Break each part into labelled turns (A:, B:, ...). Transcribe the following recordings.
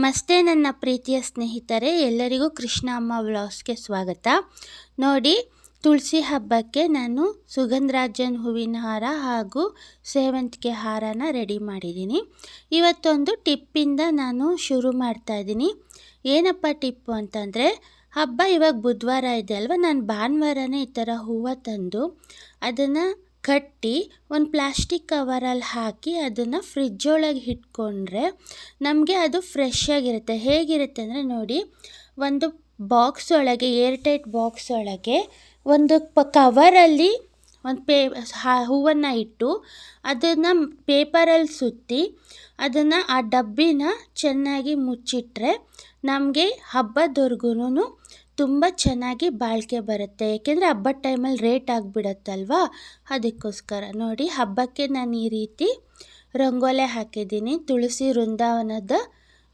A: ನಮಸ್ತೆ ನನ್ನ ಪ್ರೀತಿಯ ಸ್ನೇಹಿತರೆ, ಎಲ್ಲರಿಗೂ ಕೃಷ್ಣ ಅಮ್ಮ ವ್ಲಾಗ್ಸ್ಗೆ ಸ್ವಾಗತ. ನೋಡಿ, ತುಳಸಿ ಹಬ್ಬಕ್ಕೆ ನಾನು ಸುಗಂಧರಾಜನ್ ಹೂವಿನ ಹಾರ ಹಾಗೂ ಸೇವಂತಿಗೆ ಹಾರನ ರೆಡಿ ಮಾಡಿದ್ದೀನಿ. ಇವತ್ತೊಂದು ಟಿಪ್ಪಿಂದ ನಾನು ಶುರು ಮಾಡ್ತಾ ಇದ್ದೀನಿ. ಏನಪ್ಪ ಟಿಪ್ಪು ಅಂತಂದರೆ, ಹಬ್ಬ ಇವಾಗ ಬುಧವಾರ ಇದೆ ಅಲ್ವಾ? ನಾನು ಭಾನುವಾರನೇ ಈ ಥರ ಹೂವು ತಂದು ಅದನ್ನು ಕಟ್ಟಿ ಒಂದು ಪ್ಲಾಸ್ಟಿಕ್ ಕವರಲ್ಲಿ ಹಾಕಿ ಅದನ್ನು ಫ್ರಿಜ್ ಒಳಗೆ ಇಟ್ಕೊಂಡ್ರೆ ನಮಗೆ ಅದು ಫ್ರೆಶ್ ಆಗಿರುತ್ತೆ. ಹೇಗಿರುತ್ತೆ ಅಂದರೆ ನೋಡಿ, ಒಂದು ಬಾಕ್ಸ್ ಒಳಗೆ ಏರ್ ಟೈಟ್ ಬಾಕ್ಸ್ ಒಳಗೆ ಒಂದು ಪ ಕವರಲ್ಲಿ ಒಂದು ಪೇ ಹೂವನ್ನು ಇಟ್ಟು ಅದನ್ನು ಪೇಪರಲ್ಲಿ ಸುತ್ತಿ ಅದನ್ನು ಆ ಡಬ್ಬಿನ ಚೆನ್ನಾಗಿ ಮುಚ್ಚಿಟ್ರೆ ನಮಗೆ ಹಬ್ಬದವರೆಗೂ ತುಂಬ ಚೆನ್ನಾಗಿ ಬಾಳಿಕೆ ಬರುತ್ತೆ. ಏಕೆಂದರೆ ಹಬ್ಬದ ಟೈಮಲ್ಲಿ ರೇಟ್ ಆಗಿಬಿಡತ್ತಲ್ವಾ? ಅದಕ್ಕೋಸ್ಕರ ನೋಡಿ, ಹಬ್ಬಕ್ಕೆ ನಾನು ಈ ರೀತಿ ರಂಗೋಲೆ ಹಾಕಿದ್ದೀನಿ. ತುಳಸಿ ವೃಂದಾವನದ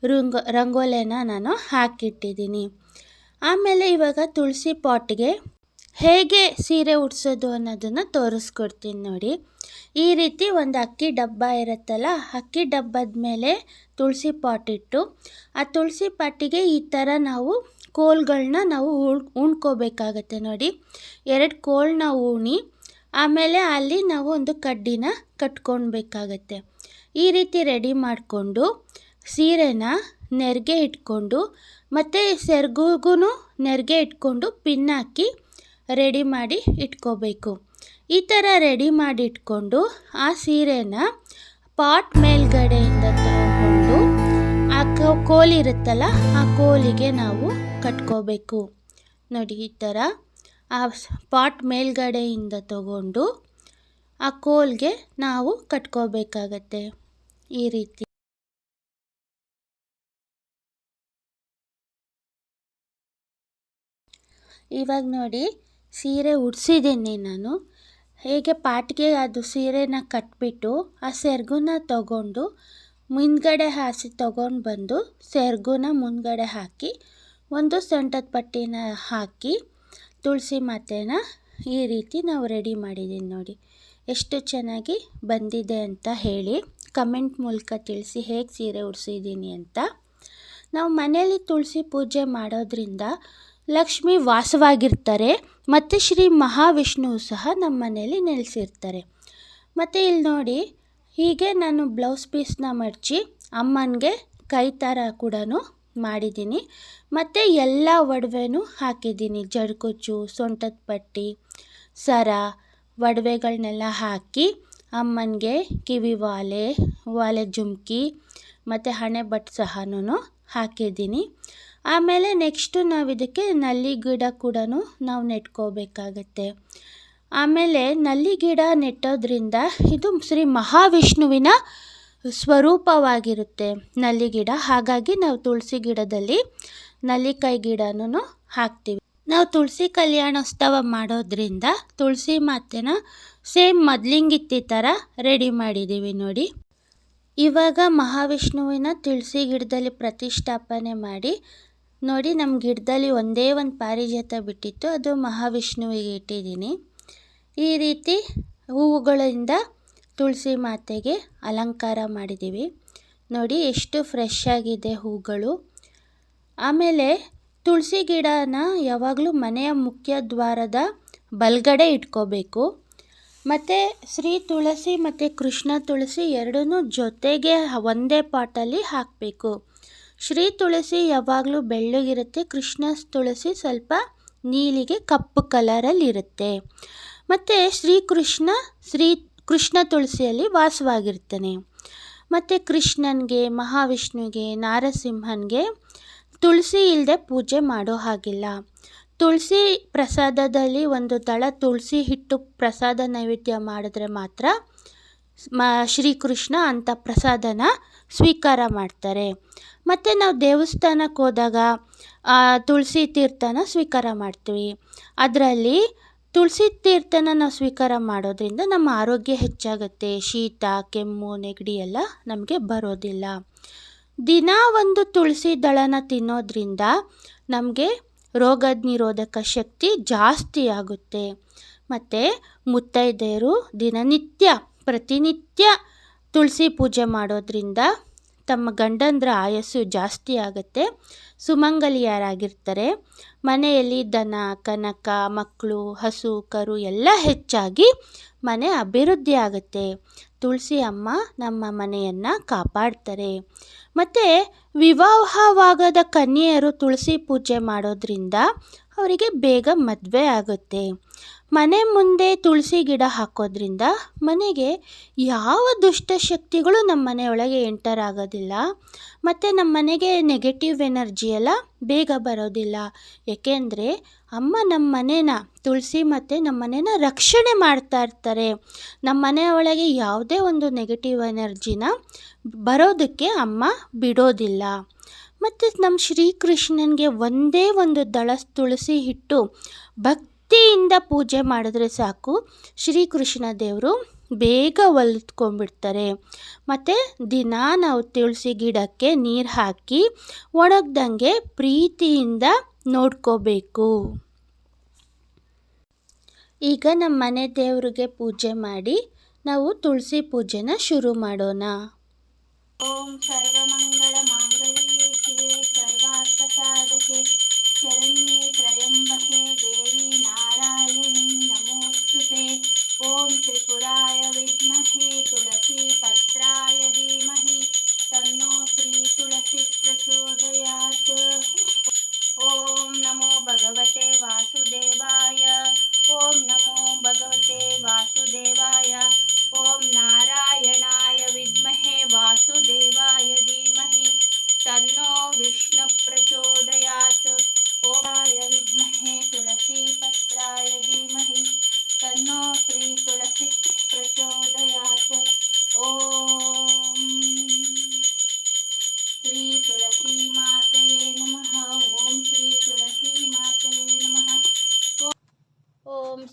A: ರಂಗೋ, ರಂಗೋಲೆನ ನಾನು ಹಾಕಿಟ್ಟಿದ್ದೀನಿ. ಆಮೇಲೆ ಇವಾಗ ತುಳಸಿ ಪಾಟ್ಗೆ ಹೇಗೆ ಸೀರೆ ಉಡ್ಸೋದು ಅನ್ನೋದನ್ನು ತೋರಿಸ್ಕೊಡ್ತೀನಿ ನೋಡಿ. ಈ ರೀತಿ ಒಂದು ಅಕ್ಕಿ ಡಬ್ಬ ಇರುತ್ತಲ್ಲ, ಅಕ್ಕಿ ಡಬ್ಬದ ಮೇಲೆ ತುಳಸಿ ಪಾಟ್ ಇಟ್ಟು, ಆ ತುಳಸಿ ಪಾಟಿಗೆ ಈ ಥರ ನಾವು ಕೋಲ್ಗಳನ್ನ ನಾವು ಉಳ್, ಉಣ್ಕೋಬೇಕಾಗತ್ತೆ ನೋಡಿ. ಎರಡು ಕೋಲನ್ನ ಉಣಿ, ಆಮೇಲೆ ಅಲ್ಲಿ ನಾವು ಒಂದು ಕಡ್ಡಿನ ಕಟ್ಕೊಳ್ಬೇಕಾಗತ್ತೆ ಈ ರೀತಿ ರೆಡಿ ಮಾಡಿಕೊಂಡು ಸೀರೆನ ನೆರಿಗೆ ಇಟ್ಕೊಂಡು, ಮತ್ತು ಸೆರ್ಗುಗೂ ನೆರಿಗೆ ಇಟ್ಕೊಂಡು ಪಿನ್ ಹಾಕಿ ರೆಡಿ ಮಾಡಿ ಇಟ್ಕೋಬೇಕು. ಈ ಥರ ರೆಡಿ ಮಾಡಿ ಇಟ್ಕೊಂಡು ಆ ಸೀರೆನ ಪಾಟ್ ಮೇಲ್ಗಡೆಯಿಂದ ಆ ಕೋಲಿರುತ್ತಲ್ಲ ಆ ಕೋಲಿಗೆ ನಾವು ಕಟ್ಕೋಬೇಕು. ನೋಡಿ, ಈ ಥರ ಆ ಪಾಟ್ ಮೇಲ್ಗಡೆಯಿಂದ ತಗೊಂಡು ಆ ಕೋಲ್ಗೆ ನಾವು ಕಟ್ಕೋಬೇಕಾಗತ್ತೆ. ಈ ರೀತಿ. ಇವಾಗ ನೋಡಿ, ಸೀರೆ ಉಡ್ಸಿದ್ದೀನಿ ನಾನು. ಹೇಗೆ ಪಾಟ್ಗೆ ಅದು ಸೀರೆನ ಕಟ್ಬಿಟ್ಟು, ಆ ಸೆರಗುನ ತಗೊಂಡು ಮುಂದ್ಗಡೆ ಹಾಸಿ ತಗೊಂಡು ಬಂದು ಸೆರ್ಗುನ ಮುಂದ್ಗಡೆ ಹಾಕಿ, ಒಂದು ಸೊಂಟದ ಪಟ್ಟಿನ ಹಾಕಿ ತುಳಸಿ ಮಾತೆನ ಈ ರೀತಿ ನಾವು ರೆಡಿ ಮಾಡಿದ್ದೀನಿ ನೋಡಿ. ಎಷ್ಟು ಚೆನ್ನಾಗಿ ಬಂದಿದೆ ಅಂತ ಹೇಳಿ ಕಮೆಂಟ್ ಮೂಲಕ ತಿಳಿಸಿ ಹೇಗೆ ಸೀರೆ ಉಡಿಸಿದ್ದೀನಿ ಅಂತ. ನಾವು ಮನೆಯಲ್ಲಿ ತುಳಸಿ ಪೂಜೆ ಮಾಡೋದ್ರಿಂದ ಲಕ್ಷ್ಮಿ ವಾಸವಾಗಿರ್ತಾರೆ ಮತ್ತು ಶ್ರೀ ಮಹಾವಿಷ್ಣುವು ಸಹ ನಮ್ಮ ಮನೆಯಲ್ಲಿ ನೆಲೆಸಿರ್ತಾರೆ. ಮತ್ತು ಇಲ್ಲಿ ನೋಡಿ ಹೀಗೆ ನಾನು ಬ್ಲೌಸ್ ಪೀಸ್ನ ಮಡಚಿ ಅಮ್ಮನಿಗೆ ಕೈ ಥರ ಕೂಡ ಮಾಡಿದ್ದೀನಿ. ಮತ್ತು ಎಲ್ಲ ಒಡವೆನೂ ಹಾಕಿದ್ದೀನಿ. ಜಡ್ಕುಚ್ಚು, ಸೊಂಟದ ಪಟ್ಟಿ, ಸರ ಒಡವೆಗಳನ್ನೆಲ್ಲ ಹಾಕಿ ಅಮ್ಮನಿಗೆ ಕಿವಿ ವಾಲೆ ವಾಲೆ ಜುಮ್ಕಿ ಮತ್ತು ಹಣೆ ಬಟ್ ಸಹನೂ ಹಾಕಿದ್ದೀನಿ. ಆಮೇಲೆ ನೆಕ್ಸ್ಟು ನಾವು ಇದಕ್ಕೆ ನಲ್ಲಿ ಗಿಡ ಕೂಡ ನಾವು ನೆಟ್ಕೋಬೇಕಾಗತ್ತೆ. ಆಮೇಲೆ ನಲ್ಲಿ ಗಿಡ ನೆಟ್ಟೋದ್ರಿಂದ ಇದು ಶ್ರೀ ಮಹಾವಿಷ್ಣುವಿನ ಸ್ವರೂಪವಾಗಿರುತ್ತೆ ನಲ್ಲಿ ಗಿಡ. ಹಾಗಾಗಿ ನಾವು ತುಳಸಿ ಗಿಡದಲ್ಲಿ ನಲ್ಲಿಕಾಯಿ ಗಿಡನೂ ಹಾಕ್ತೀವಿ. ನಾವು ತುಳಸಿ ಕಲ್ಯಾಣೋತ್ಸವ ಮಾಡೋದ್ರಿಂದ ತುಳಸಿ ಮಾತೆನ ಸೇಮ್ ಮೊದ್ಲಿಂಗಿತ್ತಿ ಥರ ರೆಡಿ ಮಾಡಿದ್ದೀವಿ ನೋಡಿ. ಇವಾಗ ಮಹಾವಿಷ್ಣುವಿನ ತುಳಸಿ ಗಿಡದಲ್ಲಿ ಪ್ರತಿಷ್ಠಾಪನೆ ಮಾಡಿ ನೋಡಿ ನಮ್ಮ ಗಿಡದಲ್ಲಿ ಒಂದೇ ಒಂದು ಪಾರಿಜಾತ ಬಿಟ್ಟಿತ್ತು, ಅದು ಮಹಾವಿಷ್ಣುವಿಗೆ ಇಟ್ಟಿದ್ದೀನಿ. ಈ ರೀತಿ ಹೂವುಗಳಿಂದ ತುಳಸಿ ಮಾತೆಗೆ ಅಲಂಕಾರ ಮಾಡಿದ್ದೀವಿ. ನೋಡಿ, ಎಷ್ಟು ಫ್ರೆಶ್ ಆಗಿದೆ ಹೂಗಳು. ಆಮೇಲೆ ತುಳಸಿ ಗಿಡನ ಯಾವಾಗಲೂ ಮನೆಯ ಮುಖ್ಯ ದ್ವಾರದ ಬಲ್ಗಡೆ ಇಟ್ಕೋಬೇಕು. ಮತ್ತು ಶ್ರೀ ತುಳಸಿ ಮತ್ತು ಕೃಷ್ಣ ತುಳಸಿ ಎರಡನ್ನೂ ಜೊತೆಗೆ ಒಂದೇ ಪಾಟಲ್ಲಿ ಹಾಕಬೇಕು. ಶ್ರೀ ತುಳಸಿ ಯಾವಾಗಲೂ ಬೆಳ್ಳಗಿರುತ್ತೆ, ಕೃಷ್ಣ ತುಳಸಿ ಸ್ವಲ್ಪ ನೀಲಿಗೆ ಕಪ್ಪು ಕಲರಲ್ಲಿ ಇರುತ್ತೆ ಮತ್ತು ಶ್ರೀಕೃಷ್ಣ ಶ್ರೀ ಕೃಷ್ಣ ತುಳಸಿಯಲ್ಲಿ ವಾಸವಾಗಿರ್ತಾನೆ ಮತ್ತು ಕೃಷ್ಣನಿಗೆ, ಮಹಾವಿಷ್ಣುವಿಗೆ, ನಾರಸಿಂಹನಿಗೆ ತುಳಸಿ ಇಲ್ಲದೆ ಪೂಜೆ ಮಾಡೋ ಹಾಗಿಲ್ಲ. ತುಳಸಿ ಪ್ರಸಾದದಲ್ಲಿ ಒಂದು ದಳ ತುಳಸಿ ಹಿಟ್ಟು ಪ್ರಸಾದ ನೈವೇದ್ಯ ಮಾಡಿದ್ರೆ ಮಾತ್ರ ಮ ಶ್ರೀಕೃಷ್ಣ ಅಂಥ ಪ್ರಸಾದನ ಸ್ವೀಕಾರ ಮಾಡ್ತಾರೆ. ಮತ್ತು ನಾವು ದೇವಸ್ಥಾನಕ್ಕೆ ಹೋದಾಗ ತುಳಸಿ ತೀರ್ಥನ ಸ್ವೀಕಾರ ಮಾಡ್ತೀವಿ. ಅದರಲ್ಲಿ ತುಳಸಿ ತೀರ್ಥನ ನಾವು ಸ್ವೀಕಾರ ಮಾಡೋದ್ರಿಂದ ನಮ್ಮ ಆರೋಗ್ಯ ಹೆಚ್ಚಾಗುತ್ತೆ. ಶೀತ, ಕೆಮ್ಮು, ನೆಗಡಿ ಎಲ್ಲ ನಮಗೆ ಬರೋದಿಲ್ಲ. ದಿನ ಒಂದು ತುಳಸಿ ದಳನ ತಿನ್ನೋದ್ರಿಂದ ನಮಗೆ ರೋಗ ನಿರೋಧಕ ಶಕ್ತಿ ಜಾಸ್ತಿ ಆಗುತ್ತೆ. ಮತ್ತು ಮುತ್ತೈದೆಯರು ದಿನನಿತ್ಯ, ಪ್ರತಿನಿತ್ಯ ತುಳಸಿ ಪೂಜೆ ಮಾಡೋದ್ರಿಂದ ತಮ್ಮ ಗಂಡಂದ್ರ ಆಯಸ್ಸು ಜಾಸ್ತಿ ಆಗುತ್ತೆ. ಸುಮಂಗಲಿಯರಾಗಿರ್ತಾರೆ. ಮನೆಯಲ್ಲಿ ದನ, ಕನಕ, ಮಕ್ಕಳು, ಹಸು, ಕರು ಎಲ್ಲ ಹೆಚ್ಚಾಗಿ ಮನೆ ಅಭಿವೃದ್ಧಿ ಆಗುತ್ತೆ. ತುಳಸಿ ಅಮ್ಮ ನಮ್ಮ ಮನೆಯನ್ನು ಕಾಪಾಡ್ತಾರೆ. ಮತ್ತು ವಿವಾಹವಾಗದ ಕನ್ಯೆಯರು ತುಳಸಿ ಪೂಜೆ ಮಾಡೋದ್ರಿಂದ ಅವರಿಗೆ ಬೇಗ ಮದುವೆ ಆಗುತ್ತೆ. ಮನೆ ಮುಂದೆ ತುಳಸಿ ಗಿಡ ಹಾಕೋದ್ರಿಂದ ಮನೆಗೆ ಯಾವ ದುಷ್ಟಶಕ್ತಿಗಳು ನಮ್ಮ ಮನೆಯೊಳಗೆ ಎಂಟರ್ ಆಗೋದಿಲ್ಲ. ಮತ್ತು ನಮ್ಮ ಮನೆಗೆ ನೆಗೆಟಿವ್ ಎನರ್ಜಿ ಎಲ್ಲ ಬೇಗ ಬರೋದಿಲ್ಲ. ಏಕೆಂದರೆ ಅಮ್ಮ ನಮ್ಮ ಮನೇನ ತುಳಸಿ ಮತ್ತು ನಮ್ಮ ಮನೇನ ರಕ್ಷಣೆ ಮಾಡ್ತಾ ಇರ್ತಾರೆ. ನಮ್ಮ ಮನೆಯ ಒಳಗೆ ಯಾವುದೇ ಒಂದು ನೆಗೆಟಿವ್ ಎನರ್ಜಿನ ಬರೋದಕ್ಕೆ ಅಮ್ಮ ಬಿಡೋದಿಲ್ಲ. ಮತ್ತು ನಮ್ಮ ಶ್ರೀಕೃಷ್ಣನಿಗೆ ಒಂದೇ ಒಂದು ದಳ ತುಳಸಿ ಹಿಟ್ಟು ಭಕ್ತಿಯಿಂದ ಪೂಜೆ ಮಾಡಿದ್ರೆ ಸಾಕು. ಶ್ರೀಕೃಷ್ಣ ದೇವರು ಬೇಗ ಒಲಿತ್ಕೊಂಡ್ಬಿಡ್ತಾರೆ ಮತ್ತು ದಿನ ನಾವು ತುಳಸಿ ಗಿಡಕ್ಕೆ ನೀರು ಹಾಕಿ ಒಣಗ್ದಂಗೆ ಪ್ರೀತಿಯಿಂದ ನೋಡ್ಕೋಬೇಕು. ಈಗ ನಮ್ಮ ಮನೆ ದೇವರಿಗೆ ಪೂಜೆ ಮಾಡಿ ನಾವು ತುಳಸಿ ಪೂಜೆನ ಶುರು ಮಾಡೋಣ.
B: ಓಂ ಸರ್ವಮಂಗಳ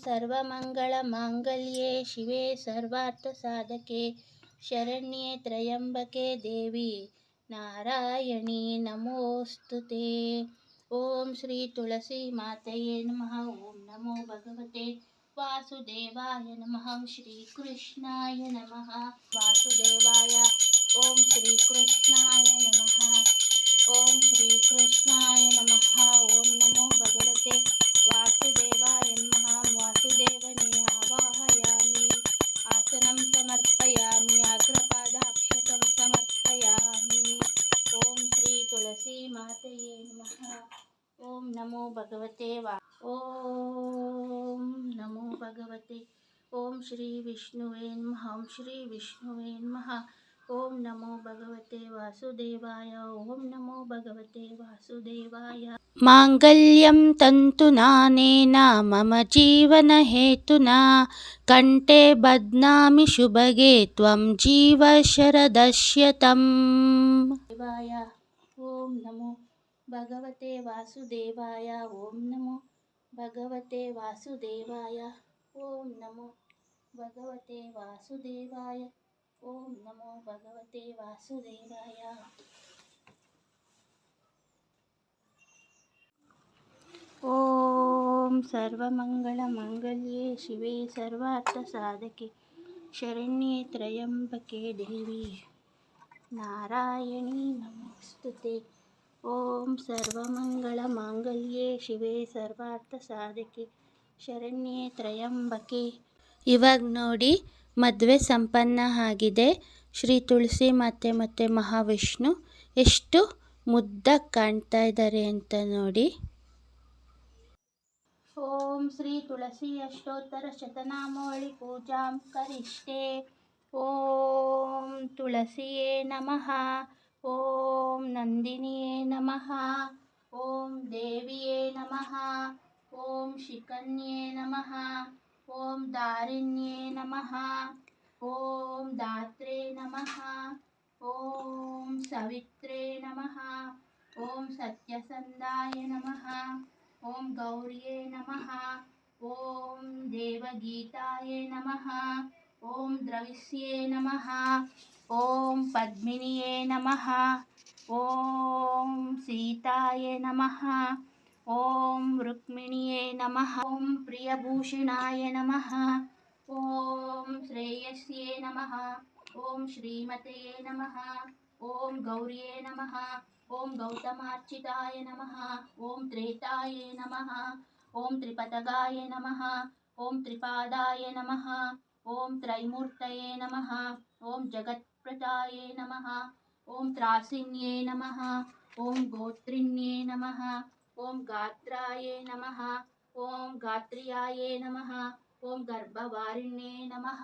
A: सर्वमङ्गलमाङ्गल्ये शिवे सर्वार्थसाधके शरण्ये त्र्यम्बके देवी नारायणी नमोऽस्तु ते। ॐ श्रीतुलसीमातये नम ओं नमो भगवते वासुदेवाय नमः श्रीकृष्णाय नम, वासुदेवाय। ॐ श्रीकृष्णाय नमः श्री श्रीकृष्णाय नम श्री विष्णुवेन्महां श्रीविष्णुवे नमः। ॐ नमो भगवते वासुदेवाय। ॐ नमो भगवते वासुदेवाय। माङ्गल्यं तन्तुनानेन मम जीवनहेतुना। कण्ठे बध्नामि शुभगे त्वं जीवशरदश्यतम्। देवाय ॐ नमो भगवते वासुदेवाय। ॐ नमो भगवते वासुदेवाय। ॐ नमो భగవతే వాసుదేవాయ. ఓం నమో భగవతే వాసుదేవాయ. ఓం సర్వమంగళమంగళ్యే శివే సర్వార్థసాధకే. శరణ్యే త్రయంబకే దేవి. నారాయణీ నమస్తుతే. ఓం సర్వమంగళమాంగళ్యే శివే సర్వార్థసాధకే. శరణ్యే త్రయంబకే. ಇವಾಗ ನೋಡಿ, ಮದುವೆ ಸಂಪನ್ನ ಆಗಿದೆ. ಶ್ರೀ ತುಳಸಿ ಮಾತೆ ಮತ್ತು ಮಹಾವಿಷ್ಣು ಎಷ್ಟು ಮುದ್ದಾಗಿ ಕಾಣ್ತಾ ಇದ್ದಾರೆ ಅಂತ ನೋಡಿ. ಓಂ ಶ್ರೀ ತುಳಸಿ ಅಷ್ಟೋತ್ತರ ಶತನಾಮಾವಳಿ ಪೂಜಾಂ ಕರಿಷ್ಠೆ. ಓಂ ತುಳಸಿಯೇ ನಮಃ. ಓಂ ನಂದಿನಿಯೇ ನಮಃ. ಓಂ ದೇವಿಯೇ ನಮಃ. ಓಂ ಶಿಕನ್ಯೇ ನಮಃ. ఓం దారిణ్యే నమ. ఓం దాత్రే నమ. ఓం సవిత్రే నమ. ఓం సత్యసందాయ నమ. ఓం గౌర్యే నమ. ఓం దేవగీతాయ నమ. ఓం ద్రవిష్యే నమ. ఓం పద్మినియే నమ. ఓం సీతాయ నమ. ओम रुक्मिणीये नमः ओम प्रियभूषिणाय नमः ओम श्रेयस्ये नमः ओम श्रीमतये नमः ओम गौर्ये नमः ओम गौतमार्चिताय नमः ओम त्रेताय नमः ओम त्रिपतगाय नमः ओम त्रिपादाय नमः ओम त्रैमूर्तये नमः ओम जगत्प्रदाये नमः ओम त्रासिन्ये नमः ओम गोत्रिण्ये नमः ॐ गात्राय नमः ॐ गात्र्याय नमः ॐ गर्भवारिण्ये नमः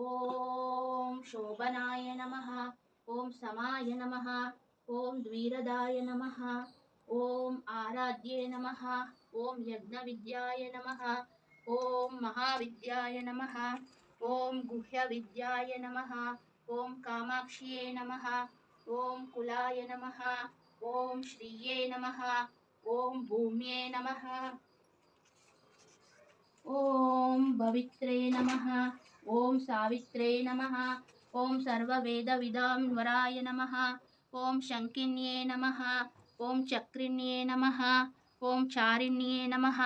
A: ॐ शोभनाय नमः ॐ समाय नमः ॐ द्वीरदाय नमः ॐ आराध्ये नमः ॐ यज्ञविद्याय नमः ॐ महाविद्याय नमः ॐ गुह्यविद्याय नमः ॐ कामाक्ष्ये नमः ॐ कुलाय नमः ॐ श्रिये नमः ॐ भूम्ये नमः ॐ पवित्रे नमः ॐ सावित्रे नमः ॐ सर्ववेदविदां वराय नमः ॐ शङ्किन्ये नमः ॐ चक्रिण्ये नमः ॐ चारिण्ये नमः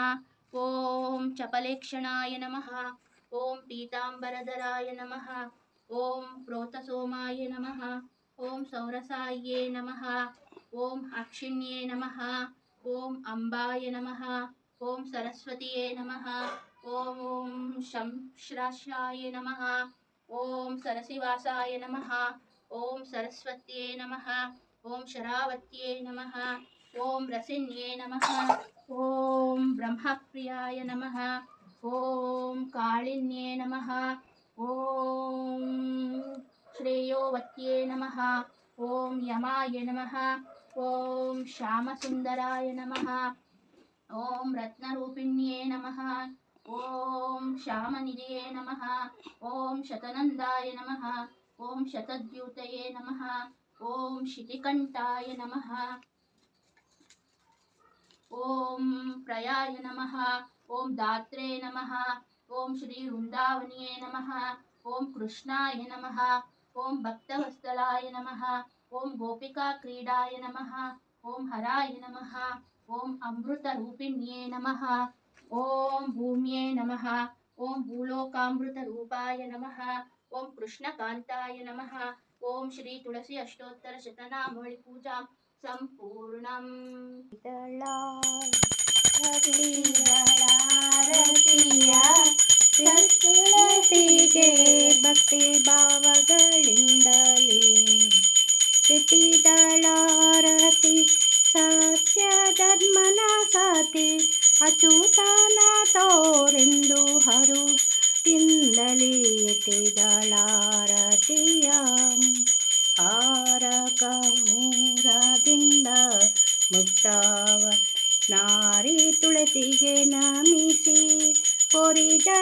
A: ॐ चपलेक्षणाय नमः ॐ पीताम्बरधराय नमः ॐ प्रोतसोमाय नमः ॐ सौरसाये नमः ॐ अक्षिण्ये नमः ॐ अम्बाय नमः ॐ सरस्वतीये नमः ॐ शंश्राशाय नमः ॐ सरसिवासाय नमः ॐ सरस्वत्यै नमः ॐ शरावत्यै नमः ॐ रसिन्ये नमः ॐ ब्रह्मप्रियाय नमः ॐ काळिन्ये नमः ॐ श्रेयोवत्ये नमः ॐ यमाय नमः ॐ श्यामसुन्दराय नमः ॐ नमः ॐ श्यामनिधये नमः ॐ शतनन्दाय नमः ॐ शतद्यूतये नमः ॐ शितिकण्ठाय नमः ॐ प्रयाय नमः ॐ दात्रे नमः ॐ श्रीवृन्दावन्ये नमः ॐ कृष्णाय नमः ॐ भक्तवत्सलाय नमः ॐ गोपिकाक्रीडाय नमः ॐ हराय नमः ॐ अमृतरूपिण्ये नमः ॐ भूम्ये नमः ॐ भूलोकामृतरूपाय नमः ॐ कृष्णकांताय नमः ॐ श्री तुलसी अष्टोत्तरशतनामवळि पूजां सम्पूर्णम्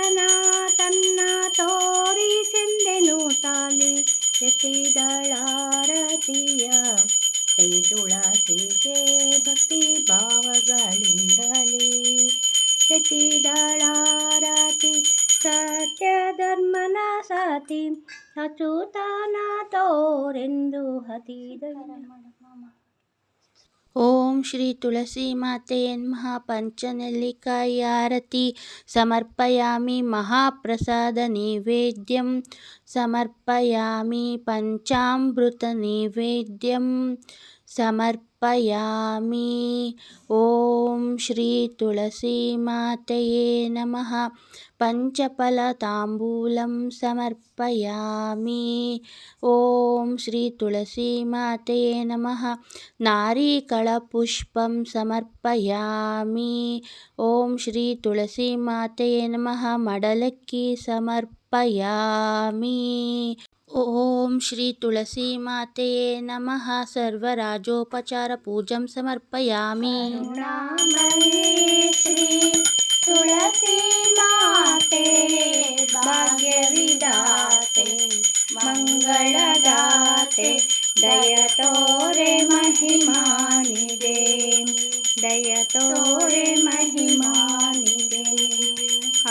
B: ಜನ ತನ್ನ ತೋರಿಸೆಂದೆನು ತಾಲಿ ಎತ್ತಿದಳಾರತಿಯ ಕೈ ತುಳಸಿಗೆ ಭಕ್ತಿ ಭಾವಗಳಿಂದಲೇ ಎತ್ತಿದಳಾರತಿ ಸತ್ಯ ಧರ್ಮನ ಸತಿ ಅಚೂತನ ತೋರೆಂದು ಹತಿದ ॐ श्रीतुलसीमाते नमः पञ्चनिल्लिका आरती समर्पयामि महाप्रसादनैवेद्यं समर्पयामि पञ्चामृतनिवेद्यं समर्प अर्पयामि। ॐ श्रीतुलसीमातये नमः। पञ्चफलताम्बूलं समर्पयामि। ॐ श्रीतुलसीमातये नमः। नारिकलपुष्पं समर्पयामि। ॐ श्रीतुलसीमातये नमः। मडलक्की समर्पयामि। ॐ श्रीतुलसीमातये नमः सर्वराजोपचारपूजं समर्पयामि। श्रीतुलसीमाते भाग्यविदाते मङ्गलदाते दयतोरे महिमानिदे दयतोरे महिमानिदे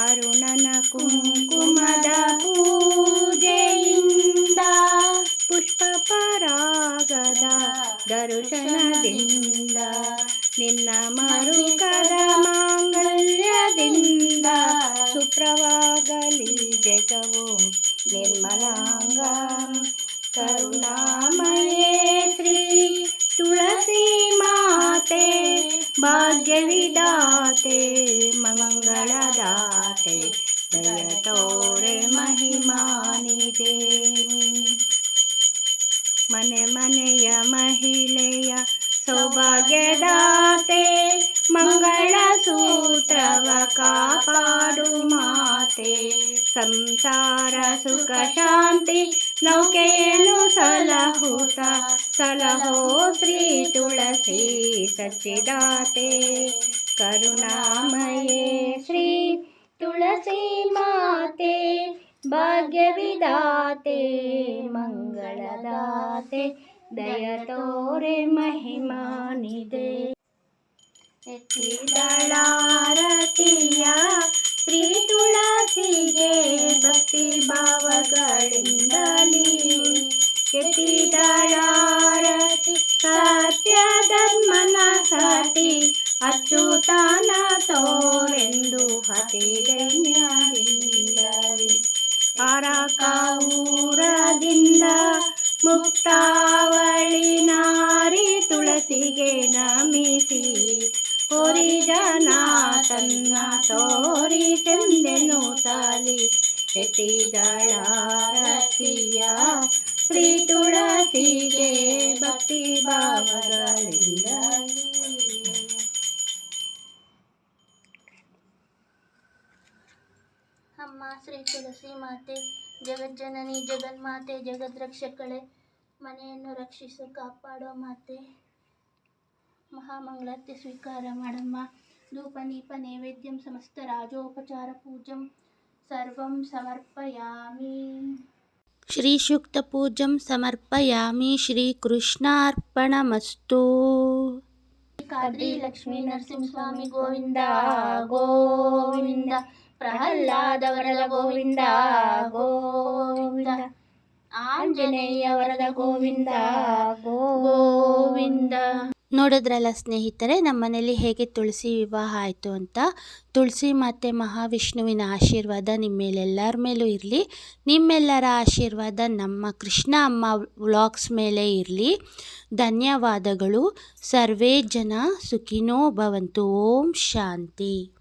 B: अरुणन कुङ्कुमद पूजयिन् ಪರಾಗದ ದರ್ಶನದಿಂದ ನಿನ್ನ ಮರುಕದ ಮಾಂಗಲ್ಯದಿಂದ ಸುಪ್ರವಾಗಲಿ ಜಗವು ನಿರ್ಮಲಾಂಗ ಕರುಣಾಮಯೇ ते संसार सुख शांति नौकेनु सलहुता। सलहो श्री तुलसी सचिदाते करुणामये श्री तुलसी माते। भाग्यविदाते मङ्गलदाते दयतोरे महिमानिदे। दे ಎತ್ತಿದಳಾರತಿಯ ಶ್ರೀ ತುಳಸಿಗೆ ಭಕ್ತಿ ಭಾವಗಳಿಂದಲೇ ಭಾವಗಳಿಂದ
A: ಅಮ್ಮ ಶ್ರೀ ತುಳಸಿ ಮಾತೆ ಜಗಜ್ಜನನಿ ಜಗನ್ಮಾತೆ ಜಗದ್ರಕ್ಷಕಳೆ ಮನೆಯನ್ನು ರಕ್ಷಿಸು ಕಾಪಾಡೋ ಮಾತೆ ಮಹಾಮಂಗಳಾರತಿ ಸ್ವೀಕಾರ ಮಾಡಮ್ಮ ಧೂಪ ನೀಪ ನೈವೇದ್ಯಂ ಸಮಸ್ತ ರಾಜೋಪಚಾರ ಪೂಜಂ ಸರ್ವಂ ಸಮರ್ಪಯಾಮಿ శ్రీశుక్తపూజం సమర్పయామి శ్రీకృష్ణార్పణమస్తు. కాద్రి లక్ష్మీ నరసింహస్వామి గోవింద గోవింద. ప్రహ్లాద వరద గోవింద. గోవింద ఆంజనేయ వరద గోవింద గోవింద. ನೋಡಿದ್ರಲ್ಲ ಸ್ನೇಹಿತರೆ, ನಮ್ಮನೇಲಿ ಹೇಗೆ ತುಳಸಿ ವಿವಾಹ ಆಯಿತು ಅಂತ. ತುಳಸಿ ಮಾತೆ ಮಹಾವಿಷ್ಣುವಿನ ಆಶೀರ್ವಾದ ನಿಮ್ಮ ಮೇಲೆಲ್ಲರ ಮೇಲೂ ಇರಲಿ. ನಿಮ್ಮೆಲ್ಲರ ಆಶೀರ್ವಾದ ನಮ್ಮ ಕೃಷ್ಣ ಅಮ್ಮ ವ್ಲಾಗ್ಸ್ ಮೇಲೆ ಇರಲಿ. ಧನ್ಯವಾದಗಳು. ಸರ್ವೇ ಜನ ಸುಖಿನೋ ಭವಂತು. ಓಂ ಶಾಂತಿ.